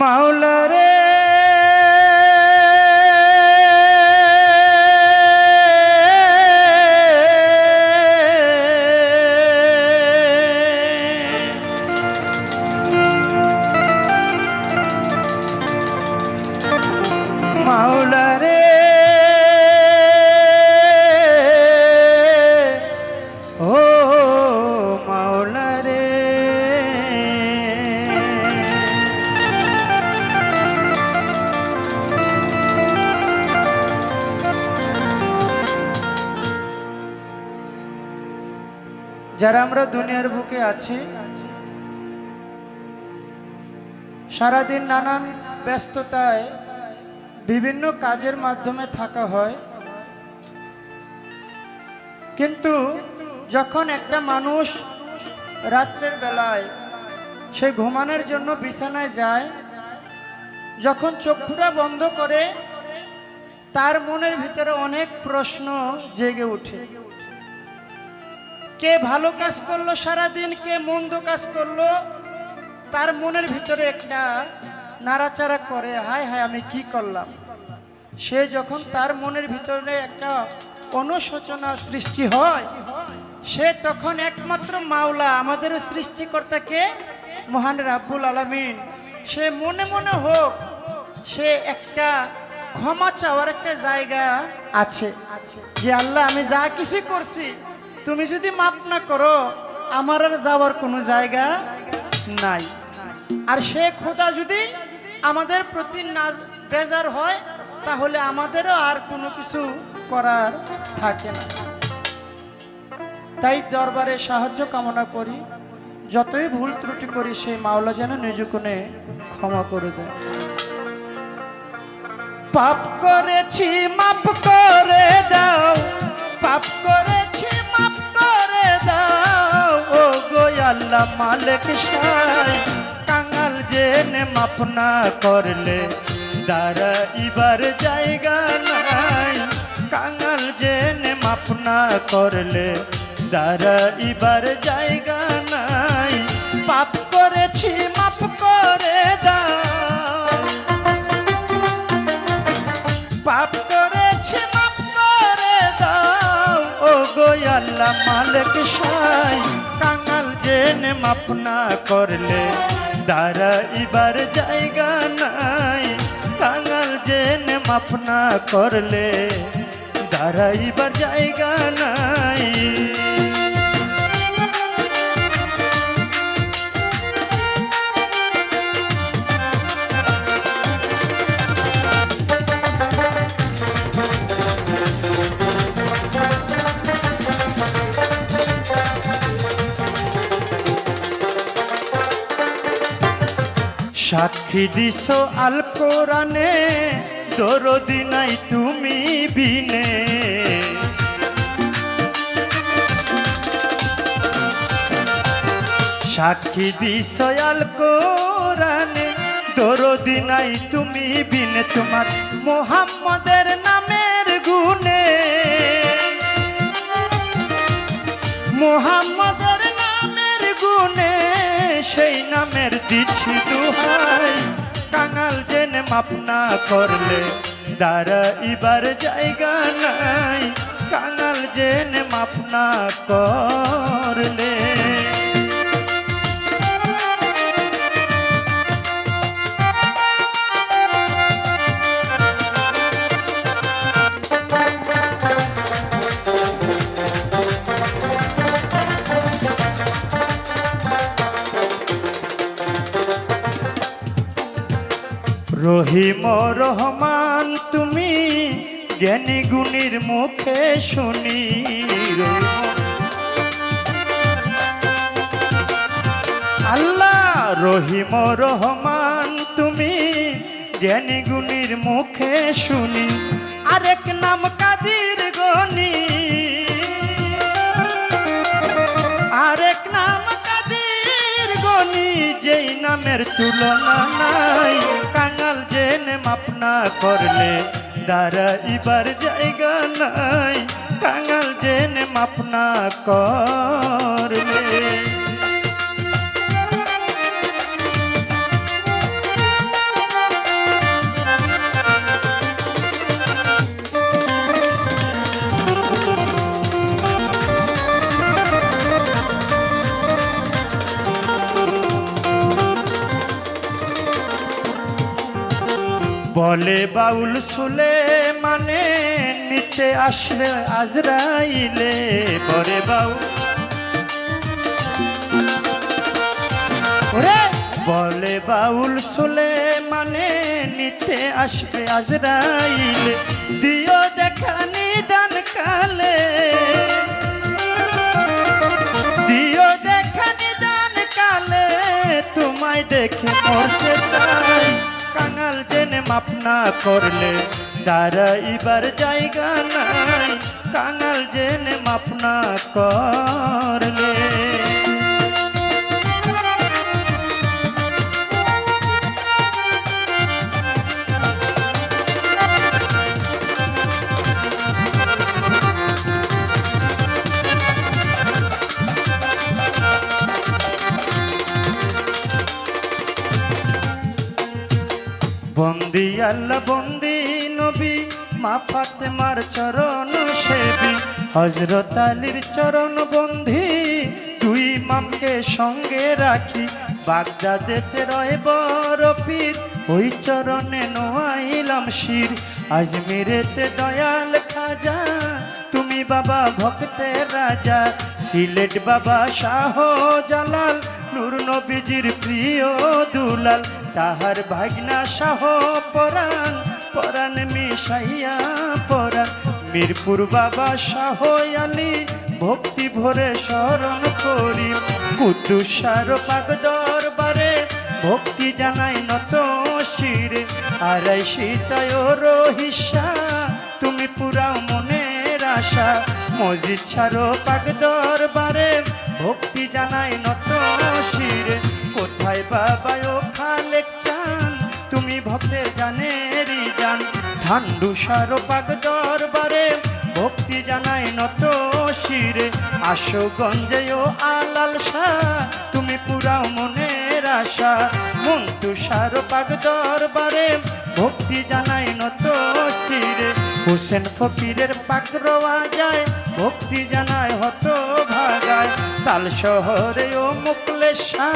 মাওলা রে। যারা আমরা দুনিয়ার বুকে আছি, সারাদিন নানান ব্যস্ততায় বিভিন্ন কাজের মাধ্যমে থাকা হয়। কিন্তু যখন একটা মানুষ রাত্রের বেলায় সে ঘুমানোর জন্য বিছানায় যায়, যখন চক্ষুটা বন্ধ করে, তার মনের ভিতরে অনেক প্রশ্ন জেগে ওঠে। কে ভালো কাজ করল সারাদিন, কে মন্দ কাজ করল, তার মনের ভিতরে একটা নাড়াচাড়া করে, হায় হায় আমি কি করলাম? সে যখন তার মনের ভিতরে একটা অনুশোচনা সৃষ্টি হয়, সে তখন একমাত্র মাওলা, আমাদের সৃষ্টিকর্তাকে মহান রাব্বুল আলমিন। সে মনে মনে হোক, সে একটা ক্ষমা চাওয়ার একটা জায়গা আছে, যে আল্লাহ আমি যা কিছু করছি তুমি যদি মাপ না করো, আমার আর যাওয়ার কোনো জায়গা নাই। আর সে খোদা যদি আমাদের প্রতি নাজ বেজার হয়, তাহলে আমাদেরও আর কোনো কিছু করার থাকে না। তাই দরবারে সাহায্য কামনা করি। যতই ভুল ত্রুটি করি, সেই মাওলা যেন নিজকুনে ক্ষমা করে দেয় পাপ করেছি মাপ করে যাও পাপ করেছি আল্লাহ মালিক সাই কাঙাল জেনে মাপ না করলে দাঁড়া ইবার জায়গা নাই। কাঙাল জেনে মাপ না করলে দাঁড়া ইবার জায়গা নাই। পাপ করেছি, মাপ করে দাও। পাপ করেছি, মাপ করে দাও। ও গো আল্লাহ মালিক সাই জেনে মাপ না করলে দাঁড়াইবার জায়গা নাই। কাঙাল জেনে মাপ না করলে দাঁড়াইবার জায়গা নাই। সাক্ষী দিস আল কোরআনে, দরদি নাই তুমি বিনে। সাক্ষী দিস আল কোরআনে, দরদি নাই তুমি বিনে। তোমার মোহাম্মদের মাপ না করলে দাঁড়া ইবার জায়গা নাই। কাঙাল জেনে মাপ না করলে রহিম রহমান তুমি জ্ঞানী গুণীর মুখে শুনি। আল্লাহ রহিম রহমান, তুমি জ্ঞানী গুণীর মুখে শুনি। আরেক নাম কাদির গনি। আরেক নাম কাদির গনি, যেই নামের তুলনা নাই। জেনে মাপনা করলে দাঁড়া ইবার জায়গা নাই কাঙাল জেনে মাপনা করলে। বলে বাউল সুলে মানে নিতে আসবে আজরাইলে। বরে বাউল। বলে বাউল সুলে মানে নিতে আসবে আজরাইলে। দিও দেখা নিদান কালে। দিও দেখা নিদান কালে। তোমায় দেখে মরতে না করলে দাঁড়াইবার জায়গা নাই। কাঙাল জেনে মাপ না করলে। আল্লাহ বন্দি নবী, মা ফাতেমার চরণ সেবী। হজরত আলীর চরণ বন্ধি তুই মামকে সঙ্গে রাখি। বাগদাদেতে রয় বড় পীর, ওই চরণে নোয়াইলাম শির। আজমিরেতে দয়াল খাজা, তুমি বাবা ভক্তের রাজা। সিলেট বাবা শাহ জালাল, নূর নবীজির প্রিয় দুলাল। তাহার ভাগনা শাহ পরাণ পরাণ মিশাইয়া পরাণ। মিরপুর বাবা শাহ আলী, ভক্তি ভরে স্মরণ করি। কুদ্দুসার পাক দরবারে ভক্তি জানাই নত শিরে। আড়াই সীতায় রহিসা, তুমি পুরাও মনের আশা। মসজিদ ছাড়ো পাক দরবারে ভক্তি জানাই নত শিরে। কোথায় বাবা ঠান্ডু সারো পাক দরবারে, ভক্তি জানাই নত শিরে। আশুগঞ্জে ও আলাল শাহ তুমি পুরাও মনের আশা। মন্টু সারো পাক দরবারে, ভক্তি জানাই নত শিরে। হোসেন ফকিরের পাক রওয়া যায়, ভক্তি জানায় হত ভাগায়। তাল শহরে ও মুকলেশা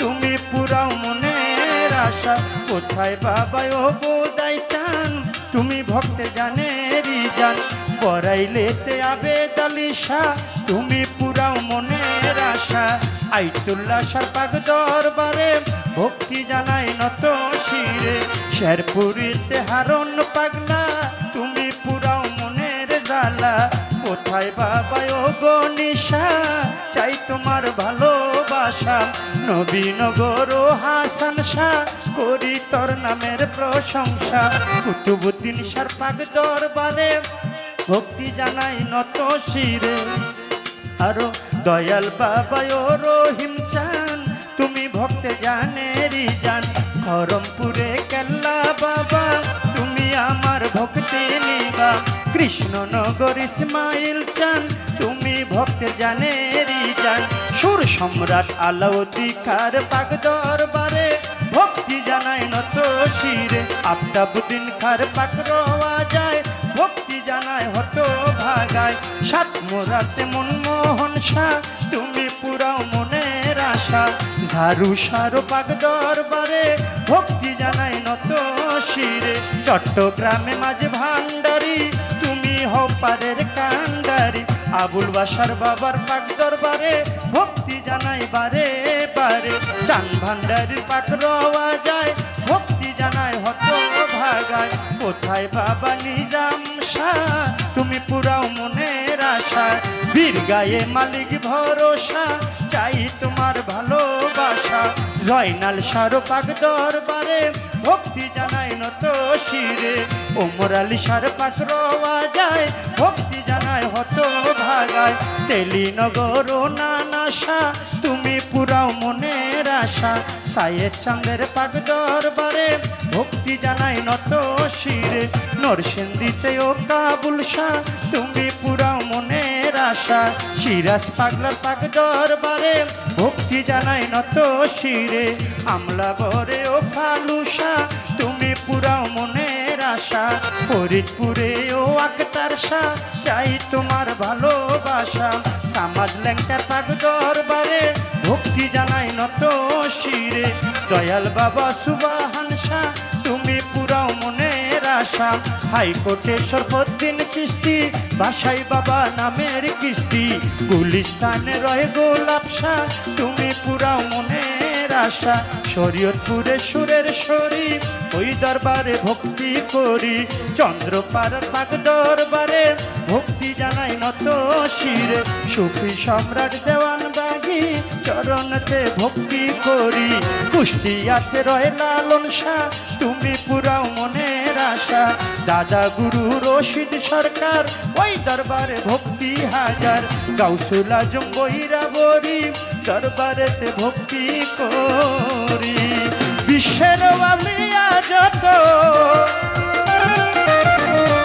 তুমি পুরাও মনের আশা। কোথায় বাবা ও তুমি ভক্তে জানেরই জান। বরাইলেতে আবে দালিশা তুমি পুরাও মনের আশা। আইতুল্লাহ সারপাক দরবারে ভক্তি জানাই নত শিরে। শেরপুরিতে হারণ পাগলা, তুমি পুরাও মনের জ্বালা। কোথায় বাবা ও গনিশা চাই তোমার ভালোবাসা নবীনগর হাসান শাহ করি তোর নামের প্রশংসা। কুতুবুদ্দিন সারপাক দরবারে ভক্তি জানাই নত শিরে। আরও দয়াল বাবা ও রহিম চান, তুমি ভক্তে জানেরই জান। খরমপুরে কেল্লা বাবা, তুমি আমার ভক্তি কৃষ্ণনগর ইসমাইল চান, তুমি ভক্তে জানেরই জান সুর সম্রাট আলাউদ্দিকার পাক দরবারে ভক্তি জানাই নত শিরে। আফতাবুদ্দিন খার পাক রওয়া যায়, ভক্তি জানায় হত ভাগায়। সাত মোরাতে মনমোহন শাহ, তুমি পুরাও মনের আশা। ঝাড়ু সারো পাক দরবারে ভক্তি জানাই নত শিরে। চট্টগ্রামে মাঝে ভান্ডারি হও কান্ডারি, আবুল বাসার বাবার পাক দরবারে, ভক্তি জানাই বারে বারে। চান ভান্ডারির পাক রওয়া যায়, ভক্তি জানায় হত ভাগায়। কোথায় বাবা নিজাম শাহ? তুমি পুরাও মনের আশা বীর গায়ে মালিক ভরসা, চাই তোমার ভালোবাসা। জয়নাল সারো পাক দরবারে ভক্তি জানাই নত শিরে। ওমর সার পাক রওয়া যায়, ভক্তি জানায় হত ভাগায়। তেলিনগর ও নানাশা তুমি পুরাও মনের আশা। সাইয়ের চাঁদের পাক দরবারে ভক্তি জানাই নত শিরে। নরসিংদীতে ও কাবুল শাহ, তুমি পুরাও মনের আশা। সিরাজ পাগলার পাক দরবারে ভক্তি জানাই নত শিরে। আমলা বরে ও ফালুসা, তুমি পুরাও মনের আশা। ফরিদপুরে ও আক্তার শাহ, চাই তোমার ভালোবাসা। সামাজ ল্যাংটার পাক দরবারে ভক্তি জানাই নত শিরে। দয়াল বাবা সুবাহান পুরাও মনে আসাম হাইকোর্টে সর্বদিন কিস্তি, বাসাই বাবা নামের কিস্তি। গুলিস্তানে রয়ে গোলাপসা তুমি পুরা মনের আশা। শরীয়তপুরে সুরের শরীর ওই দরবারে ভক্তি করি। চন্দ্রপাড়ার পাক দরবারে ভক্তি জানাই নত শিরে। সুফি সম্রাট দেওয়ান বাগি, চরণতে ভক্তি করি। কুষ্টিয়াতে রয়ে লালন শাহ তুমি পুরাও মনের আশা দাদা গুরু রশিদ সরকার, ওই দরবারে ভক্তি হাজার। গাউসুল আজম বৈরা বরি, দরবারেতে ভক্তি করি। বিশ্বের আলিয়া যত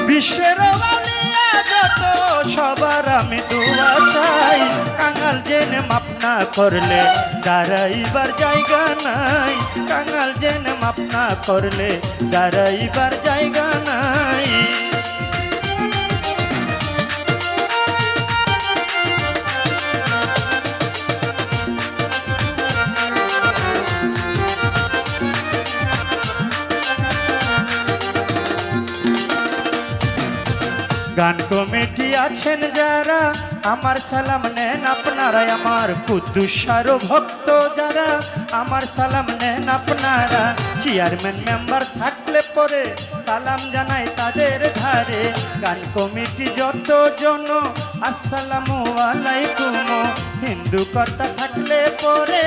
বিশ্বের আলিয়া যত সবার আমি দোয়া চাই। কাঙাল জেনে মাপ না করলে দাঁড়াইবার জায়গা নাই। কাঙাল যেন মাপ না করলে দাঁড়াইবার জায়গা নাই। গান কমিটি আছেন যারা, আমার সালাম নেন আপনারাই আমার কুদ্দুসার ভক্ত যারা, আমার সালাম নেন আপনারা। চেয়ারম্যান মেম্বার থাকলে পরে সালাম জানাই তাদের ধারে গান কমিটি যত জন আসসালামু আলাইকুম। হিন্দু কর্তা থাকলে পরে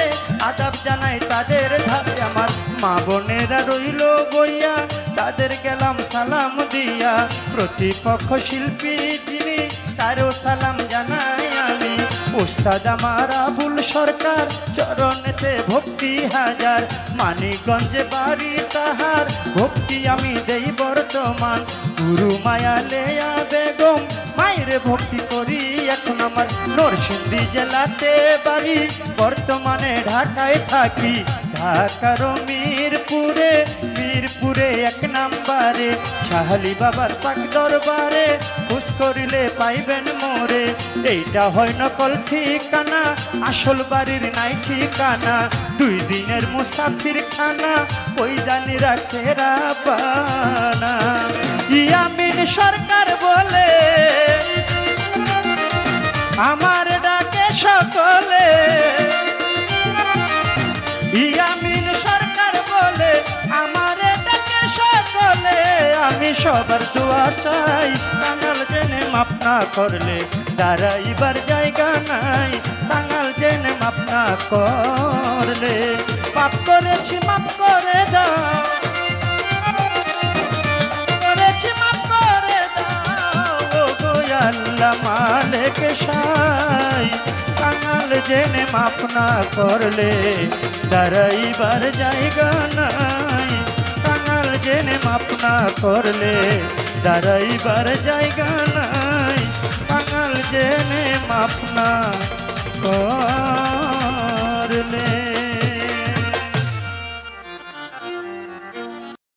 আদাব জানাই তাদের ধারে আমার মা বোনেরা রইল বইয়া তাদের গেলাম সালাম দিয়া। প্রতিপক্ষ শিল্পী যিনি তারও সালাম জানাই আমি। ওস্তাদ আমার আবুল সরকার, চরণেতে ভক্তি হাজার। মানিকগঞ্জে বাড়ি তাহার, ভক্তি আমি দেই বর্তমান। গুরু মায়া লেয়া বেগম, মায়ের ভক্তি করি এখন আমার। নরসিংদী জেলাতে বাড়ি, বর্তমানে ঢাকায় থাকি। ঢাকার মিরপুরে মিরপুরে এক নাম্বারে শাহালি বাবার পাক দরবারে, খুশ করিলে পাইবেন মোরে। এইটা হয় নকল ঠিকানা, আসল বাড়ির নাই ঠিকানা, দুই দিনের মুসাফির খানা ওই জানি রাখছে রাবানা। ইয়ামিন সরকার বলে, আমার ডাকে সকলে সবার দোয়া চাই। বাঙাল জেনে মাপ না করলে দাঁড়াইবার জায়গা নাই। বাঙাল জেনে মাপ না করলে পাপ করেছি, মাপ করে দাও। করেছি জেনে মাপ না করলে দাঁড়াইবার জায়গা নাই। জেনে মাপ না করলে দাঁড়াইবার জায়গা নাই। আঙাল জেনে মাপ না কর